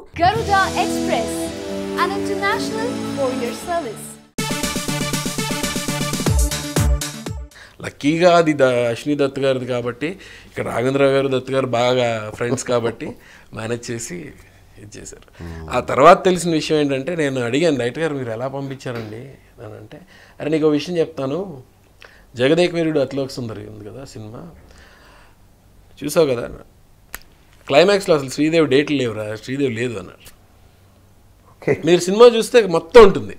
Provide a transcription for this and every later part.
Garuda Express, an international courier service. లక్కీగా అది the Ashwini Dutt గారిది కాబట్టి ఇక్కడ రాఘవేంద్ర గారు దత్ గారు బాగా ఫ్రెండ్స్ కాబట్టి మేనేజ్ చేసి ఇది చేశారు. ఆ తర్వాత తెలిసిన విషయం ఏంటంటే నేను అడిగాను రైట్ గారు మీరు ఎలా పంపించారండి? అని అంటే అరే నీకు ఒక విషయం చెప్తాను. జగదేక్ వీరుడు అతిలోక సుందరి ఉంది కదా సినిమా. చూసావు కదా? క్లైమాక్స్లో అసలు శ్రీదేవి డేట్లు లేవురా శ్రీదేవి లేదు అన్నారు ఓకే. మీరు సినిమా చూస్తే మొత్తం ఉంటుంది.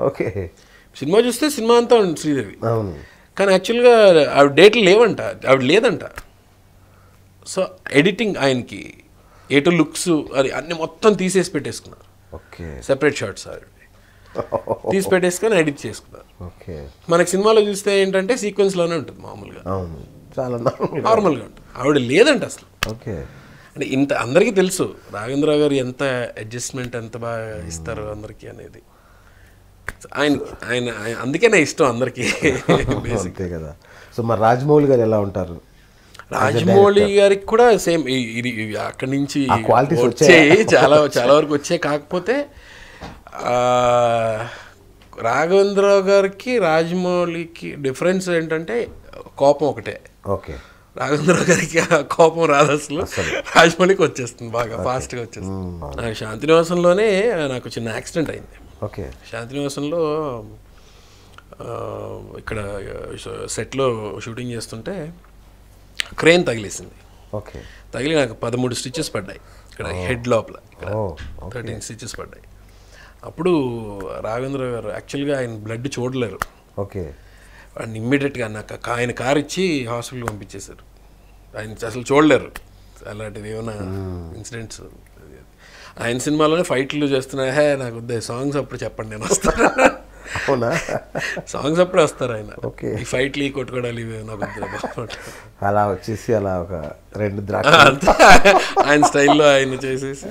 ఓకే. సినిమా చూస్తే సినిమా అంతా ఉంటుంది శ్రీదేవి. అవును. కానీ యాక్చువల్గా ఆవిడ డేట్లు లేవంట ఆవిడ లేదంట. సో ఎడిటింగ్ ఆయనకి ఎటు లుక్స్ అది అన్ని మొత్తం తీసేసి పెట్టేసుకున్నారు. ఓకే. సెపరేట్ షార్ట్స్ ఆవిడ. తీసి పెట్టేసుకొని ఎడిట్ చేసుకున్నారు. ఓకే. మనకి సినిమాలో చూస్తే ఏంటంటే సీక్వెన్స్లోనే ఉంటుంది మామూలుగా. అవును. చాలా నార్మల్ నార్మల్గా ఉంటుంది. ఆవిడ లేదంట అసలు. ఓకే. అంటే ఇంత అందరికీ తెలుసు. రాఘవేంద్రరావు గారు ఎంత అడ్జస్ట్మెంట్ ఎంత బాగా ఇస్తారు అందరికీ అనేది. ఆయన ఆయన అందుకే నా ఇష్టం అందరికీ. అంతే కదా. సో మరి రాజమౌళి గారు ఎలా ఉంటారు? రాజమౌళి గారికి కూడా సేమ్ ఇది అక్కడి నుంచి qualities వచ్చాయి? చాలా చాలా వరకు వచ్చాయి. కాకపోతే రాఘవేంద్రరావు గారికి రాజమౌళికి డిఫరెన్స్ ఏంటంటే కోపం ఒకటే. ఓకే. రాఘవేంద్రరావు గారికి ఆ కోపం రాదు అసలు. రాజమౌళికి వచ్చేస్తుంది బాగా ఫాస్ట్గా వచ్చేస్తుంది. నాకు శాంతినివాసంలోనే నాకు చిన్న యాక్సిడెంట్ అయింది. ఓకే. శాంతినివాసంలో ఇక్కడ సెట్లో షూటింగ్ చేస్తుంటే క్రేన్ తగిలేసింది. ఓకే. తగిలి నాకు పదమూడు స్టిచెస్ పడ్డాయి. ఇక్కడ హెడ్ లోపల. ఇక్కడ థర్టీన్ స్టిచెస్ పడ్డాయి. అప్పుడు రాఘవేంద్ర గారు యాక్చువల్గా ఆయన బ్లడ్ చూడలేరు. ఓకే. ఆయన ఇమ్మీడియట్గా నాకు ఆయన కార్ ఇచ్చి హాస్పిటల్కి పంపించేశారు. ఆయన అసలు చూడలేరు. అలాంటిది ఏమైనా ఇన్సిడెంట్స్ ఆయన సినిమాలోనే ఫైట్లు చేస్తున్నా హే నాకు వద్దే సాంగ్స్ అప్పుడు చెప్పండి నేను వస్తాను. అవునా? సాంగ్స్ అప్పుడే వస్తారు ఆయన. ఓకే. ఈ ఫైట్లు ఈ కొట్టుకోవడాలు ఇవి నాకు. అలా వచ్చేసి అలా ఒక రెండు ద్రాక్ష ఆయన స్టైల్లో ఆయన చేసేసి.